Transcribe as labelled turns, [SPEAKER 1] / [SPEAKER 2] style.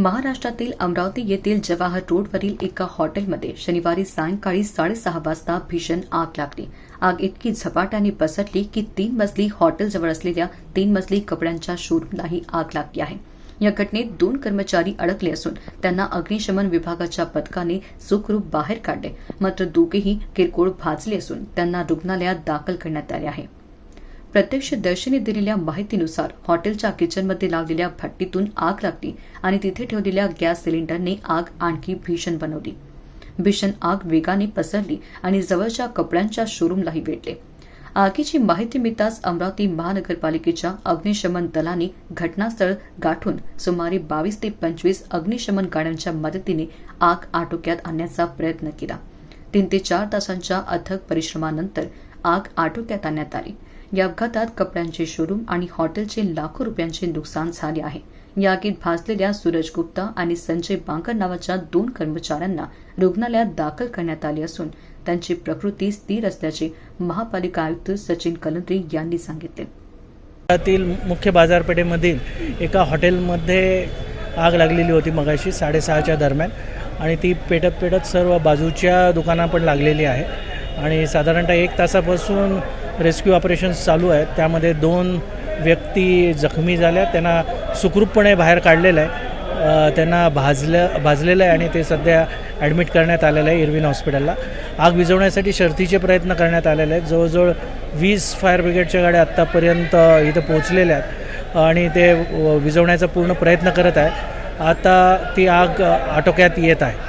[SPEAKER 1] महाराष्ट्रातील अमरावती येथील जवाहर रोडवरील एका हॉटेलमध्ये शनिवारी सायंकाळी साडेसहा वाजता भीषण आग लागली. आग इतकी झपाट्याने पसरली की तीन मजली हॉटेलजवळ असलेल्या तीन मजली कपड्यांच्या शोरूमलाही आग लागली आहे. या घटनेत दोन कर्मचारी अडकले असून त्यांना अग्निशमन विभागाच्या पथकाने सुखरूप बाहेर काढले. मात्र दोघेही किरकोळ भाजले असून त्यांना रुग्णालयात दाखल करण्यात आले आहे. प्रत्यक्षदर्शनी दिलेल्या माहितीनुसार हॉटेलच्या किचनमध्ये लावलेल्या भट्टीतून आग लागली आणि तिथे ठेवलेल्या गॅस सिलेंडरने आग आणखी भीषण बनवली. भीषण आग वेगाने पसरली आणि जवळच्या कपड्यांच्या शोरूमलाही वेढले. आगीची माहिती मिळताच अमरावती महानगरपालिकेच्या अग्निशमन दलाने घटनास्थळ गाठून सुमारे बावीस ते पंचवीस अग्निशमन गाड्यांच्या मदतीने आग आटोक्यात आणण्याचा प्रयत्न केला. तीन ते चार तासांच्या अथक परिश्रमानंतर आग आटोक्यात आणण्यात आली. या अपघातात कपड्यांचे शोरूम आणि हॉटेलचे लाखो रुपयांचे नुकसान झाले आहे. या आगीत भाजलेल्या सूरज गुप्ता आणि संजय बांकर नावाच्या दोन कर्मचाऱ्यांना रुग्णालयात दाखल करण्यात आले असून त्यांची प्रकृती स्थिर असल्याचे महापालिका आयुक्त सचिन कलंत्री यांनी सांगितले.
[SPEAKER 2] शहरातील मुख्य बाजारपेठेमधील एका हॉटेलमध्ये आग लागलेली होती मगाशी साडेसहाच्या दरम्यान. आणि ती पेटत पेटत सर्व बाजूच्या दुकाना पण लागलेली आहे. आणि साधारणतः एक तासापासून रेस्क्यू ऑपरेशन्स चालू आहेत. त्यामध्ये दोन व्यक्ती जखमी झाल्या. त्यांना सुखरूपपणे बाहेर काढलेलं आहे. त्यांना भाजलं भाजलेलं आहे आणि ते सध्या ॲडमिट करण्यात आलेलं आहे इरविन हॉस्पिटलला. आग विझवण्यासाठी शर्थीचे प्रयत्न करण्यात आलेले आहेत. जवळजवळ वीस फायर ब्रिगेडच्या गाड्या आत्तापर्यंत इथं पोहोचलेल्या आहेत. आणि ते विझवण्याचा पूर्ण प्रयत्न करत आहे आता ती आग आटोक्यात येत आहे.